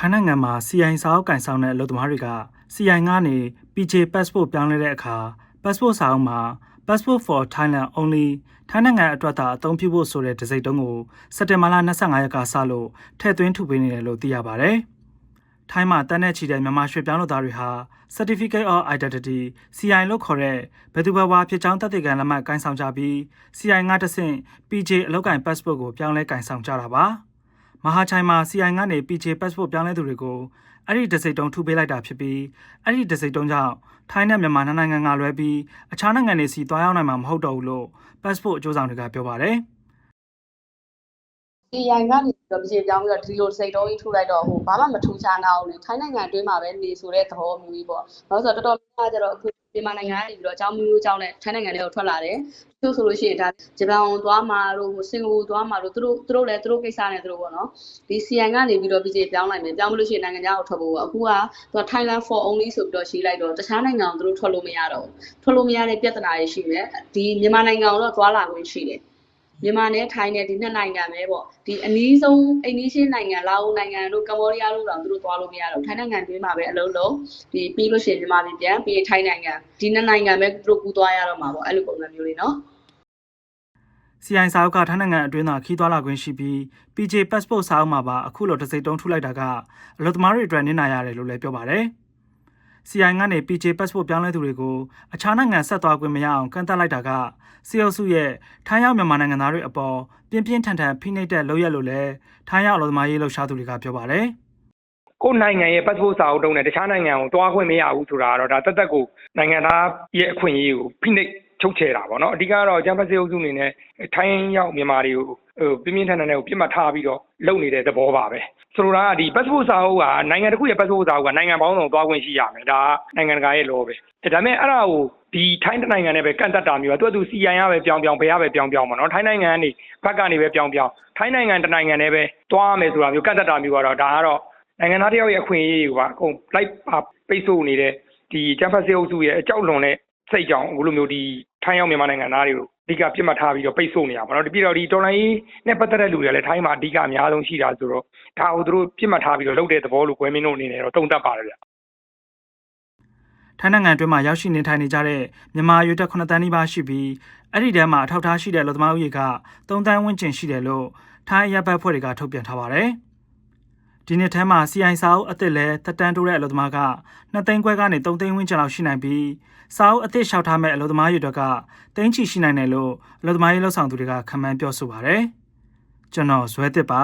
ထိုင်းနိုင်ငံမှာ CI စာအုပ်ကန်ဆောင်တဲ့အလုပ်သမားတွေက CI ကနေ PJ passport ပြောင်းလဲတဲ့အခါ passport စာအုပ်မှာ passport for Thailand only ထိုင်းနိုင်ငံအတွက်သာအသုံးပြုဖို့ဆိုတဲ့ဒစိမ့်တုံးကိုစက်တင်ဘာလ25ရက်ကစလို့ထည့်သွင်းထုတ်ပေးနေတယ်လို့သိရပါဗျ။ထိုင်းမှာတန်းတဲ့ချီတဲ့မြန်မာရွှေ့ပြောင်းလုပ်သားတွေဟာ Certificate of Identity CI လို့ခေါ်တဲ့ဘယ်သူဘယ်ဝါဖြစ်ကြောင်းသက်သေခံလက်မှတ်ကိုင်ဆောင်ကြပြီး CI ငါတစ်ဆင့် PJ အလုပ်ကိုင် passport ကိုပြောင်းလဲကိုင်ဆောင်ကြတာပါ။ မဟာချိုင်မှာ CI ကနေ PJ passport ပြောင်းလဲသူတွေကိုအဲ့ဒီဒစိမ့်တုံးထုတ်ပေးလိုက်တာဖြစ်ပြီးအဲ့ဒီဒစိမ့်တုံးကြောင့်ထိုင်းနဲ့မြန်မာနှစ်နိုင်ငံကလွဲပြီးအခြားနိုင်ငံတွေစီတွားရောက်နိုင်မှာမဟုတ်တော့ဘူးလို့ passport အကျိုးဆောင်တွေကပြောပါတယ်။ CI ကနေပြီးတော့ပြည်ပြောင်းပြီးတော့ဒီလိုစိတ်တုံးကြီးထူလိုက်တော့ဟိုဘာမှမထူးခြားနာအောင်လေထိုင်းနိုင်ငံအတွင်းမှာပဲနေဆိုတဲ့သဘောမျိုးကြီးပေါ့။ဘာလို့ဆိုတော့တော်တော်များများကျတော့အခု မြန်မာနိုင်ငံကနေပြီးတော့အကြောင်းမျိုးမျိုးကြောင်းနဲ့ထိုင်းနိုင်ငံတွေကိုထွက်လာတယ်။သူဆိုလို့ရှိရင်ဒါဂျပန်သွားမှာတို့စင်ကာပူသွားမှာတို့သူတို့သူတို့လည်းသူတို့ကိစ္စနဲ့သူတို့ပေါ့နော်။ဒီ CI ကနေပြီးတော့ပြည်ပြောင်းလိုက်မယ်။ပြောင်းမလို့ရှိရင်နိုင်ငံခြားကိုထွက်ဖို့အခုကသူက Thailand for only ဆိုပြီးတော့ရှိလိုက်တော့တခြားနိုင်ငံကိုသူတို့ထွက်လို့မရတော့ဘူး။ထွက်လို့မရတဲ့ပြဿနာတွေရှိမယ်။ဒီမြန်မာနိုင်ငံကိုတော့သွားလာခွင့်ရှိတယ်။ မြန်မာနဲ့ထိုင်းနဲ့ဒီနှစ်နိုင်ငံပဲပေါ့ဒီအနည်းဆုံးအိန္ဒိရှင်းနိုင်ငံလာအိုနိုင်ငံတို့ကမ္ဘောဒီးယားတို့တော့သူတို့သွားလို့မရတော့ထိုင်းနိုင်ငံတွင်းမှာပဲအလုံးလုံးဒီပြီးလို့ရှိရင်မြန်မာပြည်ပြန်ပြီးထိုင်းနိုင်ငံဒီနှစ်နိုင်ငံပဲသူတို့ကူသွားရတော့မှာပေါ့အဲ့လိုပုံစံမျိုးလေးနော် CI စာအုပ်ကထိုင်းနိုင်ငံအတွင်းသာခီးသွွာလာခွင့်ရှိပြီး PJ passport စာအုပ်မှာပါအခုလိုတစ်စိမ့်တုံးထုတ်လိုက်တာကအလုပ်သမားတွေအတွက်နစ်နာရတယ်လို့လည်းပြောပါတယ်။ CI ကနေ PJ passport ပြောင်းလဲသူတွေကိုအခြားနိုင်ငံဆက်သွားခွင့်မရအောင်ကန့်သတ်လိုက်တာကစီအုပ်စုရဲ့ထိုင်းရောက်မြန်မာနိုင်ငံသားတွေအပေါ်ပြင်းပြင်းထန်ထန်ဖိနှိပ်တဲ့လုပ်ရက်လို့လည်းထိုင်းရောက်အလုပ်သမားရေးလှုပ်ရှားသူတွေကပြောပါတယ်။ကိုယ်နိုင်ငံရဲ့ passport စာအုပ်တုံးနဲ့တခြားနိုင်ငံကိုတွားခွင့်မရဘူးဆိုတာကတော့ဒါတက်တက်ကိုနိုင်ငံသားရဲ့အခွင့်အရေးကိုဖိနှိပ် ချုပ်ချယ်တာပေါ့နော်အဓိကတော့ကျန်းဖတ်စေအုပ်စုအနေနဲ့ထိုင်းရောက်မြန်မာတွေကိုဟိုပြင်းပြင်းထန်ထန်နဲ့ပြစ်မှတ်ထားပြီးတော့လုပ်နေတဲ့သဘောပါပဲဆိုလိုတာကဒီ passport စာအုပ်ကနိုင်ငံတစ်ခုရဲ့ passport စာအုပ်ကနိုင်ငံပေါင်းစုံတွားခွင့်ရှိရမယ်ဒါကနိုင်ငံတကာရဲ့ law ပဲဒါပေမဲ့အဲ့ဒါကိုဒီထိုင်းနိုင်ငံနဲ့ပဲကန့်သက်တာမျိုးကသူကသူ CI ရပဲပြောင်းပြောင်းဘယ်ရပဲပြောင်းပြောင်းပါနော်ထိုင်းနိုင်ငံကနေဘက်ကနေပဲပြောင်းပြောင်းထိုင်းနိုင်ငံတနိုင်ငံနဲ့ပဲတွားမယ်ဆိုတာမျိုးကန့်သက်တာမျိုးကတော့ဒါကတော့နိုင်ငံသားတယောက်ရဲ့အခွင့်အရေးတွေကအကုန်လိုက်ပါပိတ်ဆို့နေတဲ့ဒီကျန်းဖတ်စေအုပ်စုရဲ့အကြောက်လွန်တဲ့ စိတ်ကြောင့်အခုလိုမျိုးဒီထိုင်းရောက်မြန်မာနိုင်ငံသားတွေကိုအဓိကပြစ်မှတ်ထားပြီးတော့ပိတ်ဆို့နေတာပေါ့နော်ဒီပြီးတော့ဒီတော်လိုင်းနဲ့ပတ်သက်တဲ့လူတွေလည်းထိုင်းမှာအဓိကအများဆုံးရှိတာဆိုတော့ဒါကိုသူတို့ပြစ်မှတ်ထားပြီးတော့လုပ်တဲ့သဘောလို့ကွယ်မင်းတို့အနေနဲ့တော့တုံ့တက်ပါတယ်ဗျထိုင်းနိုင်ငံအတွင်းမှာရောက်ရှိနေထိုင်နေကြတဲ့မြန်မာရွေတက်9တန်းနီးပါးရှိပြီးအဲ့ဒီထဲမှာအထောက်အထားရှိတဲ့အလုပ်သမားဦးရေက3တန်းဝန်းကျင်ရှိတယ်လို့ထိုင်းအရပ်ဘက်ဖွဲ့တွေကထုတ်ပြန်ထားပါတယ်။ ဒီနှစ်ထဲမှာ CI စာအုပ်အသစ်လဲတက်တန်းတိုးတဲ့အလုပ်သမားက2သိန်းခွဲကနေ3သိန်းဝန်းကျင်လောက်ရှိနိုင်ပြီးစာအုပ်အသစ်လျှောက်ထားမဲ့အလုပ်သမားရေအတွက်ကတိန်းချီရှိနိုင်တယ်လို့အလုပ်သမားရေးလှုပ်ဆောင်သူတွေကခန့်မှန်းပြောဆိုပါတယ်။ကျွန်တော်ဇွဲတစ်ပါ